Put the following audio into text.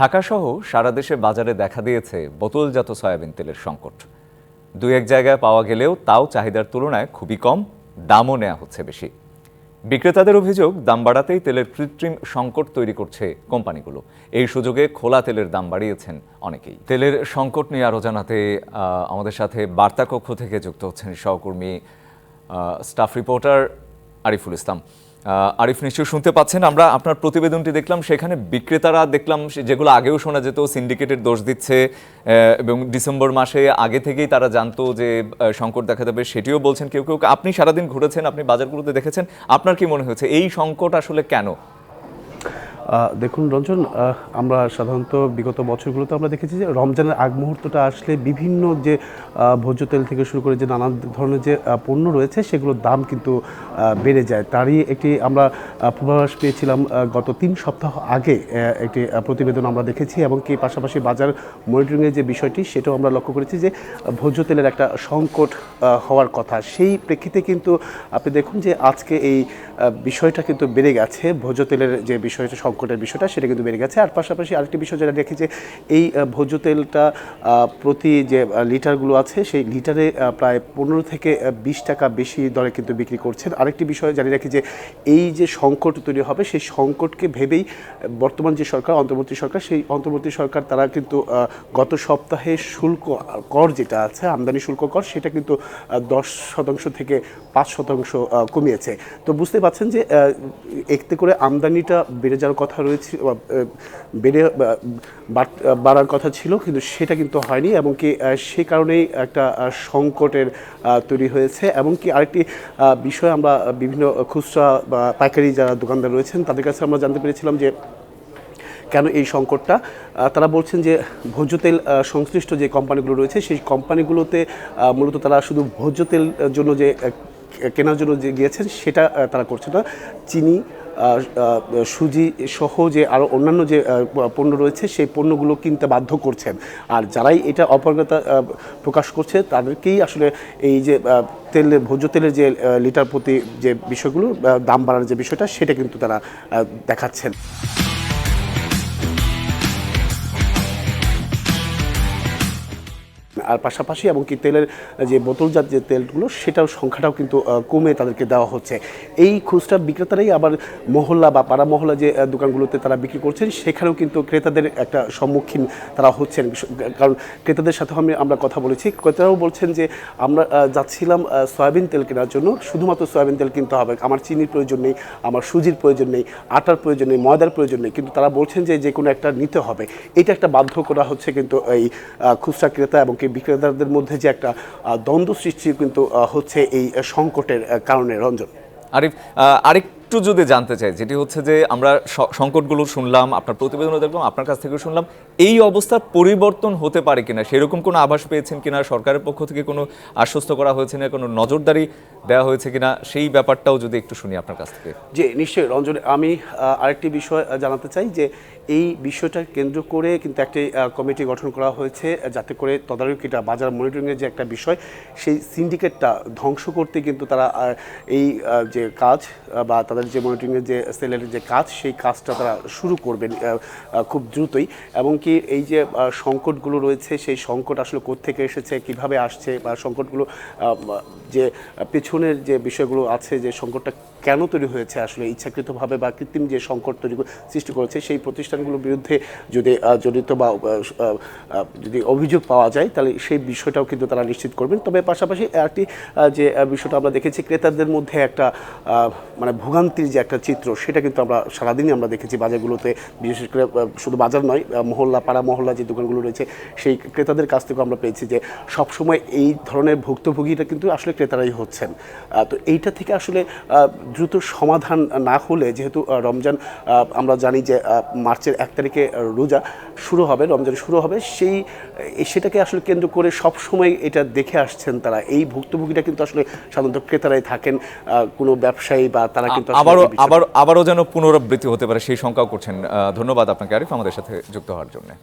ঢাকাসহ সারা দেশে বাজারে দেখা দিয়েছে বোতলজাত সয়াবিন তেলের সংকট। দুই এক জায়গায় পাওয়া গেলেও তাও চাহিদার তুলনায় খুবই কম, দামও নেওয়া হচ্ছে বেশি। বিক্রেতাদের অভিযোগ, দাম বাড়াতেই তেলের কৃত্রিম সংকট তৈরি করছে কোম্পানিগুলো। এই সুযোগে খোলা তেলের দাম বাড়িয়েছেন অনেকেই। তেলের সংকট নিয়ে আরও জানাতে আমাদের সাথে বার্তা কক্ষ থেকে যুক্ত হচ্ছেন সহকর্মী স্টাফ রিপোর্টার আরিফুল ইসলাম। আরিফ নিশ্চয় শুনতে পাচ্ছেন। আমরা আপনার প্রতিবেদনটি দেখলাম, সেখানে বিক্রেতারা দেখলাম যেগুলো আগেও শোনা যেত, সিন্ডিকেটের দোষ দিচ্ছে এবং ডিসেম্বর মাসে আগে থেকেই তারা জানতো যে সংকট দেখা দেবে, সেটিও বলছেন কেউ কেউ। আপনি সারাদিন ঘুরেছেন, আপনি বাজারগুলোতে দেখেছেন, আপনার কি মনে হয়েছে? এই সংকট আসলে কেন? দেখুন রঞ্জন আমরা সাধারণত বিগত বছরগুলোতে আমরা দেখেছি যে রমজানের আগ মুহূর্তটা আসলে বিভিন্ন যে ভোজ্য তেল থেকে শুরু করে যে নানা ধরনের যে পণ্য রয়েছে সেগুলোর দাম কিন্তু বেড়ে যায়। তারই একটি আমরা পূর্বাভাস পেয়েছিলাম গত তিন সপ্তাহ আগে একটি প্রতিবেদন আমরা দেখেছি এবং কি পাশাপাশি বাজার মনিটরিংয়ের যে বিষয়টি সেটাও আমরা লক্ষ্য করেছি যে, ভোজ্য তেলের একটা সংকট হওয়ার কথা। সেই প্রেক্ষিতে কিন্তু আপনি দেখুন যে আজকে এই বিষয়টা কিন্তু বেড়ে গেছে। ভোজ্য তেলের যে বিষয়টা সংকটের বিষয়টা সেটা কিন্তু বেড়ে গেছে। আর পাশাপাশি আরেকটি বিষয় যেটা দেখি যে এই ভোজ্য তেলটা প্রতি যে লিটারগুলো আছে, সেই লিটারে প্রায় পনেরো থেকে বিশ টাকা বেশি দরে কিন্তু বিক্রি করছেন। আরেকটি বিষয় জানি রাখি যে এই যে সংকট তৈরি হবে, সেই সংকটকে ভেবেই বর্তমান যে সরকার, অন্তর্বর্তী সরকার, সেই অন্তর্বর্তী সরকার তারা কিন্তু গত সপ্তাহে শুল্ক কর যেটা আছে, আমদানি শুল্ক কর, সেটা কিন্তু দশ শতাংশ থেকে পাঁচ শতাংশ কমিয়েছে। তো বুঝতে পারছেন যে এতে করে আমদানিটা বেড়ে যাওয়ার কথা রয়েছে বেড়ে বাড়ার কথা ছিল, কিন্তু সেটা কিন্তু হয়নি, এবং কি সে কারণেই একটা সংকটের তৈরি হয়েছে, এবং কি আরেকটি বিষয় আমরা বিভিন্ন খুচরা বা পাইকারি যারা দোকানদার রয়েছেন, তাদের কাছে আমরা জানতে পেরেছিলাম যে, কেন এই সংকটটা? তারা বলছেন যে, ভোজ্য তেল সংশ্লিষ্ট যে কোম্পানিগুলো রয়েছে, সেই কোম্পানিগুলোতে মূলত তারা শুধু ভোজ্য তেল জন্য যে কেনার জন্য যে গিয়েছেন, সেটা তারা করছে না। চিনি সুজি সহ যে আরও অন্যান্য যে পণ্য রয়েছে, সেই পণ্যগুলো কিনতে বাধ্য করছেন। আর যারাই এটা অপারগতা প্রকাশ করছে, তাদেরকেই আসলে এই যে তেলের ভোজ্য তেলের যে লিটার প্রতি যে বিষয়গুলো দাম বাড়ার যে বিষয়টা, সেটা কিন্তু তারা দেখাচ্ছেন। আর পাশাপাশি এবং কি তেলের যে বোতলজাত যে তেলগুলো, সেটার সংখ্যাটাও কিন্তু কমে তাদেরকে দেওয়া হচ্ছে। এই খুচরা বিক্রেতারাই আবার মহল্লা বা পাড়া মহল্লা যে দোকানগুলোতে তারা বিক্রি করছেন, সেখানেও কিন্তু ক্রেতাদের একটা সম্মুখীন তারা হচ্ছেন। কারণ ক্রেতাদের সাথে আমি, আমরা কথা বলেছি। ক্রেতারাও বলছেন যে, আমরা যাচ্ছিলাম সয়াবিন তেল কেনার জন্য। শুধুমাত্র সয়াবিন তেল কিনতে হবে। আমার চিনির প্রয়োজন নেই, আমার সুজির প্রয়োজন নেই, আটার প্রয়োজন নেই, ময়দার প্রয়োজন নেই। কিন্তু তারা বলছেন যে যে কোনো একটা নিতে হবে। এটা একটা বাধ্য করা হচ্ছে কিন্তু এই খুচরা ক্রেতা এবং কি বিক্রেতাদের মধ্যে যে একটা দ্বন্দ্ব সৃষ্টি কিন্তু হচ্ছে এই সংকটের কারণে। রঞ্জন। আরিফ আরেক আরেকটু যদি জানতে চাই, যেটি হচ্ছে যে আমরা সংকটগুলো শুনলাম, আপনার প্রতিবেদনও দেখলাম, আপনার কাছ থেকেও শুনলাম এই অবস্থার পরিবর্তন হতে পারে কিনা? সেরকম কোনো আভাস পেয়েছেন কিনা? সরকারের পক্ষ থেকে কোনো আশ্বস্ত করা হয়েছে না? কোনো নজরদারি দেওয়া হয়েছে কিনা? সেই ব্যাপারটাও যদি একটু শুনি আপনার কাছ থেকে। যে নিশ্চয়ই রঞ্জন, আমি আরেকটি বিষয় জানাতে চাই যে এই বিষয়টা কেন্দ্র করে কিন্তু একটি কমিটি গঠন করা হয়েছে যাতে করে তদারকিটা, বাজার মনিটরিংয়ের যে একটা বিষয়, সেই সিন্ডিকেটটা ধ্বংস করতে কিন্তু তারা এই যে কাজ বা তাদের যে মনিটরিংয়ের যে সেলের যে কাজ, সেই কাজটা তারা শুরু করবেন খুব দ্রুতই। এবং কি এই যে সংকটগুলো রয়েছে, সেই সংকট আসলে কোত্থেকে এসেছে, কীভাবে আসছে, বা সংকটগুলো যে পেছনের যে বিষয়গুলো আছে, যে সংকটটা কেন তৈরি হয়েছে আসলে ইচ্ছাকৃতভাবে বা কৃত্রিম যে সংকট তৈরি সৃষ্টি করেছে, সেই প্রতিষ্ঠানগুলোর বিরুদ্ধে যদি জড়িত বা যদি অভিযোগ পাওয়া যায়, তাহলে সেই বিষয়টাও কিন্তু তারা নিশ্চিত করবেন। তবে পাশাপাশি একটি যে বিষয়টা আমরা দেখেছি, ক্রেতাদের মধ্যে একটা মানে ভোগান্তির যে একটা চিত্র, সেটা কিন্তু আমরা সারাদিনই আমরা দেখেছি বাজারগুলোতে। বিশেষ করে শুধু বাজার নয় মহল্লা, পাড়া মহল্লা যে দোকানগুলো রয়েছে, সেই ক্রেতাদের কাছ থেকেও আমরা পেয়েছি যে, সবসময় এই ধরনের ভুক্তভোগীটা কিন্তু আসলে ক্রেতারাই হচ্ছেন। তো এইটা থেকে আসলে দ্রুত সমাধান না হলে যেহেতু রমজান আমরা জানি যে মার্চের এক তারিখে রোজা শুরু হবে রমজান শুরু হবে সেই সেটাকে আসলে কেন্দ্র করে সব সময় এটা দেখে আসছেন তারা। এই ভুক্তভোগীটা কিন্তু আসলে সাধারণত ক্রেতারাই থাকেন কোনো ব্যবসায়ী বা তারা কিন্তু আবারও আবার আবারও যেন পুনরাবৃত্তি হতে পারে সেই শঙ্কাও করছেন। ধন্যবাদ আপনাকে আরিফ আমাদের সাথে যুক্ত হওয়ার জন্য।